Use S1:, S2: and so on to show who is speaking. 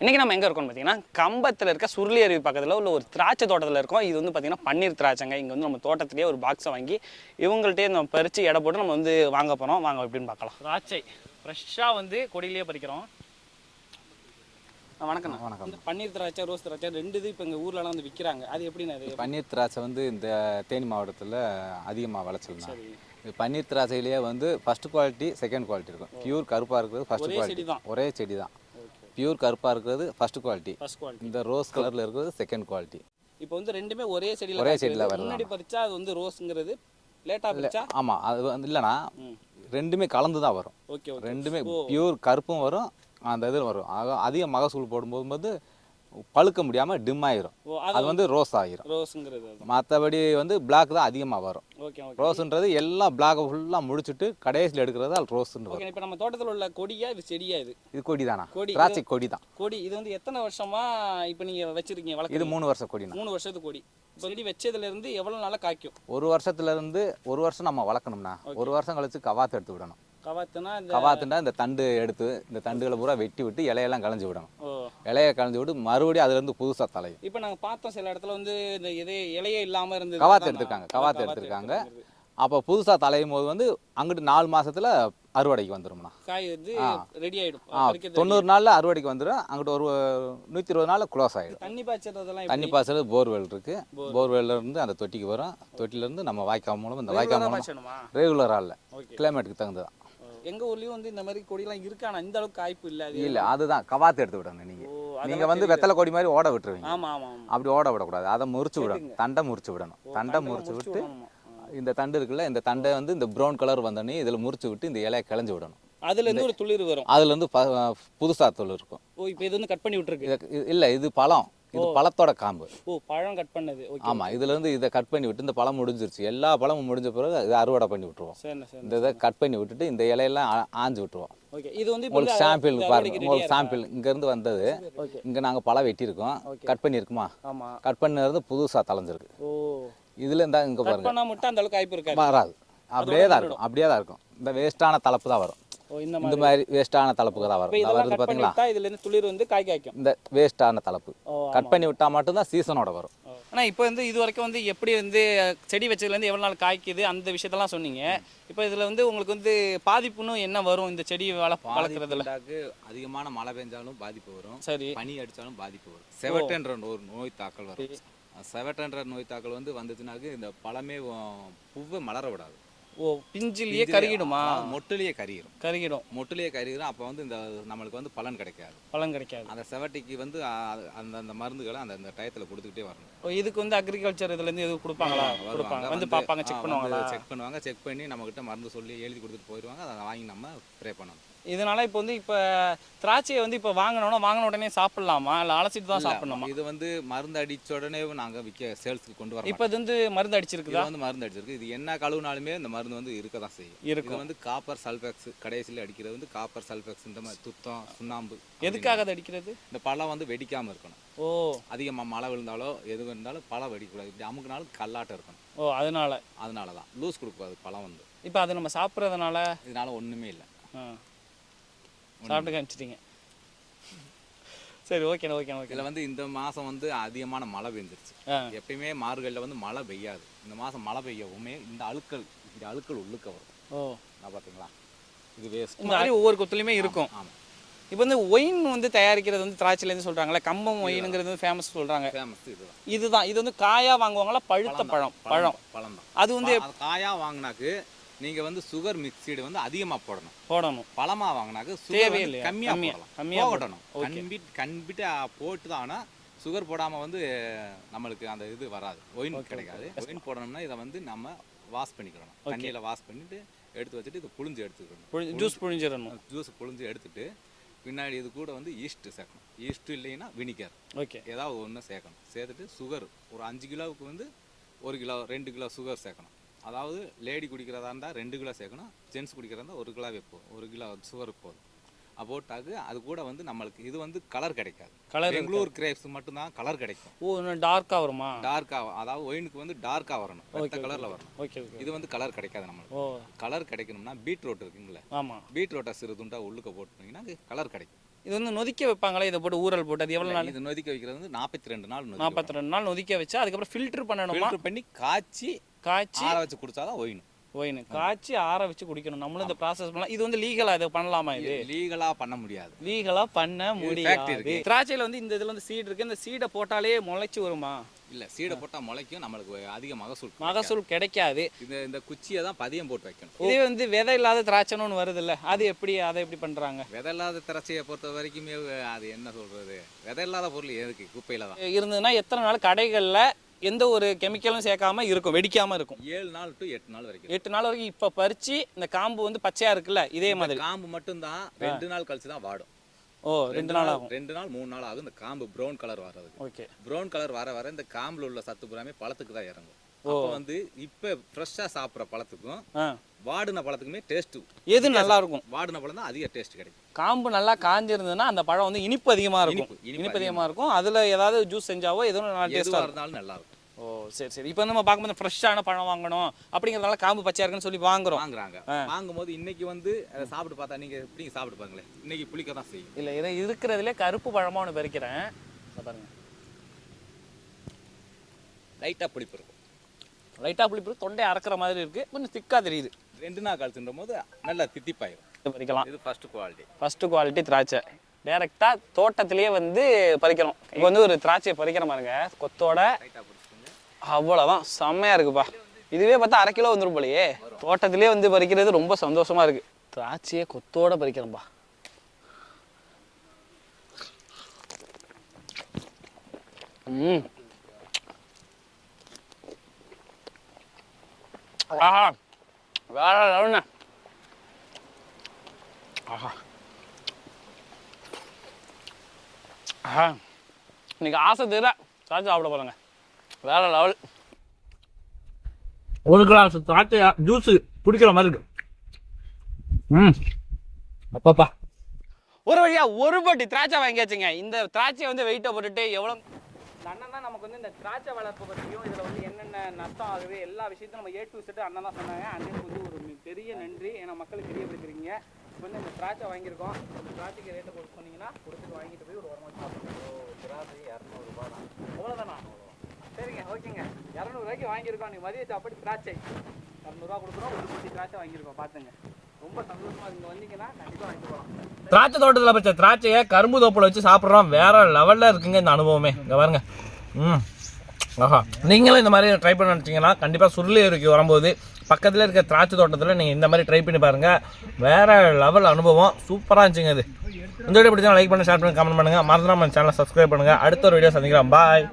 S1: இன்றைக்கி நம்ம எங்கே இருக்கோம்னு பார்த்தீங்கன்னா கம்பத்தில் இருக்க சுருளி அருவி பக்கத்தில் உள்ள ஒரு திராட்சை தோட்டத்தில் இருக்கோம். இது வந்து பார்த்தீங்கன்னா பன்னீர் திராட்சைங்க. இங்கே வந்து நம்ம தோட்டத்திலேயே ஒரு பாக்ஸை வாங்கி இவங்கள்ட்டே நம்ம பறித்து எடை போட்டு நம்ம வந்து வாங்க போகிறோம் வாங்க எப்படின்னு பார்க்கலாம். திராட்சை. ஃப்ரெஷ்ஷாக வந்து கொடியிலேயே பறிக்கிறோம். வணக்கம்
S2: வணக்கம்.
S1: இந்த பன்னீர் திராட்சை ரோஸ் திராட்சை ரெண்டு இது இப்போ எங்கள் ஊர்லலாம் வந்து விற்கிறாங்க அது எப்படின்னு அது
S2: பன்னீர் திராட்சை வந்து இந்த தேனி மாவட்டத்தில் அதிகமாக விளைச்சல்னா
S1: சரி.
S2: இது பன்னீர் திராட்சையிலேயே வந்து ஃபர்ஸ்ட் குவாலிட்டி செகண்ட் குவாலிட்டி இருக்கும். பியூர் கருப்பாக இருக்கிறது ஃபர்ஸ்ட்
S1: ஒரே
S2: குவாலிட்டி
S1: செடி தான்.
S2: ஒரே செடி தான் பியூர் கருப்பாக இருக்கிறது ஃபர்ஸ்ட் குவாலிட்டி
S1: ஃபர்ஸ்ட் குவாலிட்டி
S2: இந்த ரோஸ் கலரில் இருக்கிறது செகண்ட் குவாலிட்டி
S1: இப்போ வந்து ரெண்டுமே ஒரே செடியில்
S2: ஒரே செடியில வரலாம்.
S1: முன்னாடி பறிச்சா அது வந்து ரோஸுங்கிறது லேட்டாக பறிச்சா?
S2: ஆமாம் அது வந்து இல்லைன்னா
S1: ம்.
S2: ரெண்டுமே கலந்து தான் வரும்.
S1: ஓகே
S2: ரெண்டுமே பியூர் கருப்பும் வரும் அந்த இது வரும். ஆக அதிக மகசூல் போடும்போது வந்து பழுக்க முடியாமல் டிம் ஆயிரும். அது வந்து ரோஸ் ஆயிரும்.
S1: ரோஸுங்கிறது
S2: மற்றபடி வந்து பிளாக் தான் அதிகமாக வரும். ரோஸுன்றது எல்லாம் பிளாக் ஃபுல்லாக முடிச்சுட்டு கடைசியில் எடுக்கிறது அது ரோஸுன்னு வரும்
S1: இப்போ நம்ம தோட்டத்தில் உள்ள கொடியா இது செடியா இது?
S2: இது கொடி தானா?
S1: கொடி,
S2: திராட்சை கொடி தான்.
S1: கொடி இது வந்து எத்தனை வருஷமா இப்போ நீங்க வச்சிருக்கீங்க
S2: இது
S1: வளர்க்குறீங்க
S2: மூணு வருஷம் கொடினா.
S1: மூணு வருஷத்து கொடி. இப்போ செடி வச்சதுல இருந்து எவ்வளவு நாளா காய்க்கும்?
S2: ஒரு வருஷத்துல இருந்து ஒரு வருஷம் நம்ம வளர்க்கணும்னா ஒரு வருஷம் கழிச்சு கவாத்து எடுத்து விடணும்.
S1: கவாத்துனா இந்த
S2: கவாத்துண்டா இந்த தண்டு எடுத்து இந்த தண்டுகளை பூரா வெட்டி விட்டு இலையெல்லாம் களைஞ்சு விடணும். இலையை களைஞ்சு விட்டு மறுபடியும் அதுல இருந்து புதுசா தலையும்
S1: இப்போ நாங்க பார்த்தோம் சில இடத்துல வந்து இந்த இதே இலையே இல்லாம இருந்தது.
S2: கவாத்து எடுத்திருக்காங்க, கவாத்து எடுத்திருக்காங்க. அப்போ புதுசா தலையும் போது வந்து அங்கிட்டு நாலு மாசத்துல அறுவடைக்கு வந்துரும்ண்ணா
S1: காய் வந்து ரெடி ஆயிடும்.
S2: ஆ
S1: பறிக்கிறது
S2: தொண்ணூறு நாள்ல அறுவடைக்கு வந்துடும் அங்கிட்டு ஒரு நூற்றி இருபது நாள்ல க்ளோஸ் ஆயிடும்.
S1: தண்ணி பாய்ச்சறதெல்லாம்
S2: தண்ணி பாய்ச்சல் போர்வெல் இருக்கு. போர்வெல்ல இருந்து அந்த தொட்டிக்கு வரும். தொட்டில இருந்து நம்ம வாய்க்கால் மூலம் இந்த வாய்க்கால் மூலம் ரெகுலராக இல்லை. கிளைமேட்டுக்கு தகுந்ததான்
S1: எங்க ஊர்லயும் வந்து இந்த மாதிரி கொடிலாம் இருக்கு ஆனா இந்த அளவுக்கு காய்ப்பு இல்ல
S2: இல்ல அதுதான். கவாத்து எடுத்து விடணும் நீங்க.
S1: ஓ
S2: நீங்க வந்து வெத்தலை கொடி மாதிரி ஓட விட்டுருவீங்க.
S1: ஆமா ஆமா ஆமா.
S2: அப்படி ஓட விடக்கூடாது. அதை முறிச்சு விடணும். தண்டை முறிச்சு விடணும். தண்டை முறிச்சு விட்டு. இந்த தண்டு இருக்குல்ல இந்த தண்டை வந்து இந்த ப்ரௌன் கலர் வந்தோடனே இதுல முறிச்சு விட்டு இந்த இலையை கிளஞ்சு விடணும்.
S1: அதுல இருந்து ஒரு துளிர் வரும்.
S2: அதுல இருந்து ப- புதுசா தோல் இருக்கும்.
S1: ஓ இப்போ இது வந்து கட் பண்ணி விட்டுருக்கு.
S2: இல்ல இது பழம். இது பழத்தோட காம்பு.
S1: ஓ பழம் கட் பண்ணது. ஓகே
S2: ஆமா இதுல இருந்து இதை கட் பண்ணி விட்டு இந்த பழம் முடிஞ்சிருச்சு. எல்லா பழமும் முடிஞ்ச பிறகு இதை அறுவடை பண்ணி விட்டுருவோம். இந்த இதை கட் பண்ணி விட்டுட்டு இந்த இலையெல்லாம் ஆஞ்சு விட்டுருவோம்.
S1: இது வந்து
S2: உங்களுக்கு சாம்பிள் பாருங்க. உங்களுக்கு சாம்பிள் இங்க இருந்து வந்தது. இங்க நாங்க பழம் வெட்டியிருக்கோம். கட் பண்ணியிருக்குமா? கட் பண்ணது புதுசா தலைஞ்சிருக்கு இதுல இருந்தா இங்க பாருங்க.
S1: மட்டும் அந்த அளவுக்கு
S2: வராது. அப்படியே தான் இருக்கும். அப்படியே தான் இருக்கும். இந்த வேஸ்டான தலப்பு தான் வரும்.
S1: இந்த
S2: இந்த
S1: மாதிரி.
S2: மாதிரி வேஸ்டான தலப்புக்கு தான் வரும். வருது
S1: கட் பண்ணி
S2: பாத்தீங்களா
S1: விட்டா இதுல இருந்து துளிர் வந்து காய் காய்க்கும்.
S2: இந்த வேஸ்டான தலப்பு. கட் பண்ணி விட்டா மட்டும்தான் சீசனோட வரும்.
S1: ஆனா இப்போ வந்து இது வரைக்கும் வந்து எப்படி வந்து செடி வச்சதுல இருந்து எவ்வளவு நாள் காய்க்குது அந்த விஷயத்தெல்லாம் சொன்னீங்க. இப்போ இதுல வந்து உங்களுக்கு வந்து பாதிப்புன்னு என்ன வரும் இந்த செடி வள வளர்க்குறதுல?
S2: அதிகமான மழை பெஞ்சாலும் பாதிப்பு வரும்.
S1: சரி.
S2: பனி அடிச்சாலும் பாதிப்பு வரும். செவட்டன்ற ஒரு நோய் தாக்கல் வரும். செவட்டன்ற நோய் தாக்கல் வந்து வந்துச்சுனாக்கு இந்த பழமே பூவை மலர விடாது.
S1: ஓ பிஞ்சிலேயே கருகிடுமா?
S2: மொட்டுலயே கரியிரும்
S1: கருகிடும்.
S2: மொட்டுலயே கரியிரும் அப்போ வந்து இந்த நம்மளுக்கு வந்து பலன் கிடைக்காது.
S1: பழம் கிடைக்காது.
S2: அந்த செவட்டிக்கு வந்து அந்த அந்த மருந்துகளை அந்த அந்த டயத்தில் கொடுத்துக்கிட்டே வரணும்.
S1: ஓ இதுக்கு வந்து அக்ரிகல்ச்சர் இதுல இருந்து எதுவும் கொடுப்பாங்களா? கொடுப்பாங்க. வந்து பார்ப்பாங்க செக் பண்ணுவாங்களா?
S2: செக் பண்ணுவாங்க. செக் பண்ணி நம்மகிட்ட மருந்து சொல்லி எழுதி கொடுத்துட்டு போயிடுவாங்க. அதை வாங்கி நம்ம ஸ்ப்ரே பண்ணணும்.
S1: இதனால இப்போ வந்து இப்போ திராட்சையை வந்து இப்போ வாங்கினோன்னா வாங்கின உடனே சாப்பிடலாமா? இல்லை அலசிட்டு தான் சாப்பிடணுமா?
S2: இது வந்து மருந்து அடிச்ச உடனே நாங்க விற்க சேல்ஸ்க்கு கொண்டு வரோம்
S1: இப்போ இது வந்து மருந்து அடிச்சிருக்குதா?
S2: வந்து மருந்து அடிச்சிருக்கு. இது என்ன கழுவுனாலுமே இந்த மருந்து வந்து இருக்க தான் செய்யும்.
S1: இருக்கும்.
S2: இது வந்து காப்பர் சல்ஃபெக்ஸ் கடைசியில் அடிக்கிறது வந்து காப்பர் சல்ஃபெக்ஸ் இந்த மாதிரி துத்தம் சுண்ணாம்பு
S1: எதுக்காக அது அடிக்கிறது?
S2: இந்த பழம் வந்து வெடிக்காம இருக்கணும்.
S1: ஓ.
S2: அதிகமாக மழை விழுந்தாலோ எது இருந்தாலும் பழம் வெடிக்கக்கூடாது. இப்படி அமுக்குனாலும் கல்லாட்டம் இருக்கணும்.
S1: ஓ அதனால.
S2: அதனால தான் லூஸ் கொடுக்கூடாது பழம் வந்து.
S1: இப்போ அதை நம்ம சாப்பிட்றதுனால?
S2: இதனால ஒண்ணுமே இல்லை.
S1: சாப்பிட்டு காமிச்சிட்டீங்க. சரி ஓகேண்ணா ஓகேண்ணா ஓகே
S2: இதில் வந்து இந்த மாதம் வந்து அதிகமான மழை பெஞ்சிருச்சு. எப்பயுமே மார்கழியில் வந்து மழை பெய்யாது. இந்த மாதம் மழை பெய்யவுமே இந்த அழுக்கள் இந்த அழுக்கள் உள்ளுக்க வரும்.
S1: ஓ.
S2: நான் பார்த்தீங்களா இது வேஸ்ட்
S1: இந்த மாதிரி ஒவ்வொரு கொத்துலையுமே இருக்கும்.
S2: ஆமாம்
S1: இப்போ வந்து ஒயின் வந்து தயாரிக்கிறது வந்து திராட்சையிலேருந்து சொல்கிறாங்களே கம்பம் ஒயினுங்கிறது வந்து ஃபேமஸ் சொல்கிறாங்க
S2: ஃபேமஸ் இதுதான்.
S1: இதுதான். இது வந்து காயா வாங்குவாங்களா பழுத்த பழம் பழம்
S2: பழம். தான்.
S1: அது வந்து
S2: காயா வாங்கினாக்கு நீங்க வந்து சுகர் மிக்சீடு வந்து அதிகமா போடணும்.
S1: போடணும்.
S2: பழமா வாங்கினாக்கு சுகர்
S1: தேவையே
S2: வந்து
S1: இல்லையா?
S2: கம்மியா
S1: கம்மியா-
S2: போடலாம்.
S1: கம்மியா
S2: போடணும். கன்பிட் கன்பிட்டு போட்டு தான் ஆனா சுகர் போடாம வந்து நம்மளுக்கு அந்த இது வராது. ஒயின் கிடைக்காது. ஒயின் போடணும்னா இதை வந்து நம்ம வாஷ் பண்ணிக்கிறணும். தண்ணியில வாஷ் பண்ணிட்டு எடுத்து வச்சுட்டு இதை புழிஞ்சு எடுத்துக்கணும்.
S1: ஜூஸ் புழிஞ்சிடணும்.
S2: ஜூஸ் புழிஞ்சு எடுத்துட்டு பின்னாடி இது கூட வந்து ஈஸ்ட் சேர்க்கணும். ஈஸ்ட் இல்லைன்னா வினிகர்
S1: ஓகே.
S2: ஏதாவது ஒன்று சேர்க்கணும். சேர்த்துட்டு சுகர் ஒரு அஞ்சு கிலோவுக்கு வந்து ஒரு கிலோ ரெண்டு கிலோ சுகர் சேர்க்கணும். அதாவது லேடி குடிக்கிறதா இருந்தால் ரெண்டு கிலோ சேர்க்கணும் ஜென்ஸ் குடிக்கிறதா இருந்தால் ஒரு கிலோவே போதும் ஒரு கிலோ சுகர் போதும். போட்டாக்கு அது கூட வந்து நம்மளுக்கு இது வந்து கலர் கிடைக்காது.
S1: Colour
S2: பெங்களூர் கிரேப்ஸ் மட்டும்தான் கலர் கிடைக்கும்.
S1: ஓ டார்க்காக வருமா?
S2: டார்க்காக அதாவது ஒயினுக்கு வந்து டார்க்காக வரணும் வெத்த கலரில் வரணும்.
S1: ஓகே
S2: இது வந்து கலர் கிடைக்காது நம்மளுக்கு. கலர் கிடைக்கணும்னா பீட்ரூட் இருக்குங்களே.
S1: ஆமாம்
S2: பீட்ரூட்டை சிறு துண்டா உள்ளுக்க போட்டுனீங்கன்னா கலர் கிடைக்கும்.
S1: இது வந்து நொதிக்க வைப்பாங்களே? இதை போட்டு ஊறல் போட்டு அது எவ்வளோ நாள்?
S2: இது நொதிக்க வைக்கிறது வந்து நாற்பத்தி ரெண்டு நாள்
S1: நாற்பத்தி ரெண்டு நாள் நொதிக்க வச்சா அதுக்கப்புறம் ஃபில்டர் பண்ணணுமா?
S2: பண்ணி காய்ச்சி
S1: காய்ச்சி
S2: ஆற வச்சு குடிச்சாதான் ஒயினும்
S1: ஒயின் காய்ச்சி ஆற வச்சு குடிக்கணும். நம்மளும் இந்த ப்ராசஸ் பண்ணலாம். இது வந்து லீகலா இது பண்ணலாமா இது?
S2: லீகலா பண்ண முடியாது.
S1: லீகலா பண்ண முடியாது. திராட்சையில வந்து இந்த இதுல வந்து சீட் இருக்கு. இந்த சீடை போட்டாலே முளைச்சு வருமா?
S2: இல்ல சீடை போட்டா முளைக்கும். நம்மளுக்கு அதிக மகசூல்.
S1: மகசூல் கிடைக்காது.
S2: இந்த இந்த குச்சியை தான் பதியம் போட்டு வைக்கணும்.
S1: இதே வந்து விதை இல்லாத திராட்சைன்னு ஒன்று வருது இல்ல அது எப்படி அதை எப்படி பண்றாங்க?
S2: விதை இல்லாத திராட்சையை பொறுத்த வரைக்குமே அது என்ன சொல்றது? விதை இல்லாத பொருள் எதுக்கு? குப்பையில தான்.
S1: இருந்ததுன்னா எத்தனை நாள் கடைகள்ல எந்த ஒரு கெமிக்கலும் சேர்க்காம இருக்கும் வெடிக்காம இருக்கும்.
S2: ஏழு நாள் டு எட்டு நாள் வரைக்கும்.
S1: எட்டு நாள் வரைக்கும் இப்ப பறிச்சு இந்த காம்பு வந்து பச்சையா இருக்குல்ல இதே மாதிரி.
S2: காம்பு மட்டும்தான் ரெண்டு நாள் கழிச்சு தான் வாடும்.
S1: ஓ ரெண்டு நாள் ஆகும்.
S2: ரெண்டு நாள் மூணு நாள் ஆகும் இந்த காம்பு ப்ரௌன் கலர் வர்றதுக்கு.
S1: ஓகே.
S2: ப்ரௌன் கலர் வர வர இந்த காம்புல உள்ள சத்து புறாமே பழத்துக்கு தான் இறங்கும். அப்போ வந்து இப்ப ஃப்ரெஷ்ஷா சாப்பிட்ற பழத்துக்கும் வாடின பழத்துக்குமே டேஸ்ட்
S1: எது நல்லா இருக்கும்
S2: வாடின பழம் தான் அதிக டேஸ்ட் கிடைக்கும்.
S1: காம்பு நல்லா காஞ்சிருந்ததுன்னா அந்த பழம் வந்து இனிப்பு அதிகமா இருக்கும்.
S2: இனிப்பு, இனிப்பு
S1: இனிப்பு அதிகமா இருக்கும். அதுல ஏதாவது ஜூஸ் செஞ்சாவோ எதுவும் நல்லா டேஸ்டா
S2: எதுவா
S1: இருக்கும்.
S2: இருந்தாலும் நல்லா இருக்கும்
S1: ஓ சரி சரி. இப்போ நம்ம பார்க்கும்போது ஃப்ரெஷ்ஷான பழம் வாங்கணும் அப்படிங்கிறதால காம்பு பச்சையா இருக்குன்னு சொல்லி வாங்குறோம்.
S2: வாங்குறாங்க. வாங்கும்போது இன்னைக்கு வந்து அதை சாப்பிட்டு பார்த்தா நீங்க எப்படிங்க சாப்பிட்டு பாருங்களேன். இன்னைக்கு புளிக்க தான் செய்யும்.
S1: இல்ல இதை இருக்கிறதுலே கருப்பு பழமா ஒன்று பறிக்கிறேன். பாருங்க.
S2: லைட்டா புளிப்பு இருக்கும்.
S1: லைட்டா புளிப்பு தொண்டை அறக்கிற மாதிரி இருக்கு. கொஞ்சம் திக்கா தெரியுது.
S2: ரெண்டு நாள் கழிச்சுன்ற போது நல்லா தித்திப்பாயிரும்.
S1: இது பறிக்கலாம்
S2: இது ஃபர்ஸ்ட் குவாலிட்டி
S1: ஃபர்ஸ்ட் குவாலிட்டி திராட்சை. டைரக்டா தோட்டத்திலேயே வந்து பறிக்கிறோம் இப்போ வந்து ஒரு திராட்சையை பறிக்கிற பாருங்க. கொத்தோட. அவ்வளோதான் செம்மையா இருக்குப்பா இதுவே பார்த்தா அரை கிலோ வந்துரும் போலயே. தோட்டத்திலே வந்து பறிக்கிறது ரொம்ப சந்தோஷமா இருக்கு. திராட்சையை கொத்தோட பறிக்கிறேன்பா ம். ஆஹா. வேற லெவல்ண்ணே ஆஹா. ஆஹா. இன்னைக்கு ஆசை தீர திராட்சை சாப்பிட போறேங்க. வேற லெவல்
S3: ஒரு கிளாஸ் திராட்சை ஜூஸ் குடிக்கிற மாதிரி இருக்கு. ம். அப்பாப்பா.
S1: ஒரு வழியா ஒரு பட்டி திராட்சை வாங்கியாச்சுங்க இந்த திராட்சையை வந்து வெயிட்டை போட்டுட்டு எவ்வளோ இந்த அண்ணன் தான் நமக்கு வந்து இந்த திராட்சை வளர்ப்பு பற்றியும் இதில் வந்து என்னென்ன நஷ்டம் ஆகுது எல்லா விஷயத்தையும் நம்ம ஏ டு செட்டு அண்ணன் தான் சொன்னாங்க. அண்ணனுக்கு வந்து ஒரு பெரிய நன்றி. ஏன்னா மக்களுக்கு தெரியப்படுத்துறீங்க. இப்போ வந்து இந்த திராட்சை வாங்கியிருக்கோம். இந்த திராட்சைக்கு ரேட்டை கொடுத்து சொன்னீங்கன்னா கொடுத்துட்டு வாங்கிட்டு போய் ஒரு உரமா சாப்பிடுவோம் திராட்சை இரநூறுபா தான். அவ்வளோதானா சரிங்க ஓகேங்க. இரநூறுவாய்க்கு வாங்கியிருக்கோம். நீங்கள் மதிய சாப்பாடு திராட்சை. இரநூறுவா கொடுக்குறோம். ஒரு பட்டி திராட்சை வாங்கியிருக்கோம். பார்த்துங்க
S3: திராட்சை தோட்டத்தில் பச்சை திராட்சையை கரும்பு தோப்பில் வச்சு சாப்பிட்றோம். வேற லெவலில் இருக்குங்க இந்த அனுபவமே. இங்கே பாருங்க. ம். ஆஹா. நீங்களும் இந்த மாதிரி ட்ரை பண்ண நினச்சிங்கன்னா கண்டிப்பாக சுருளி வரும்போது பக்கத்தில் இருக்க திராட்சை தோட்டத்தில் நீங்கள் இந்த மாதிரி ட்ரை பண்ணி பாருங்கள் வேற லெவல் அனுபவம். சூப்பராக இருந்துச்சுங்க இது. இந்த வீடியோ பிடிச்சா லைக் பண்ணி ஷேர் பண்ணி கமெண்ட் பண்ணுங்கள் மறந்துடாம சேனலை சப்ஸ்கிரைப் பண்ணுங்கள் அடுத்த ஒரு வீடியோ சந்திக்கலாம் பாய்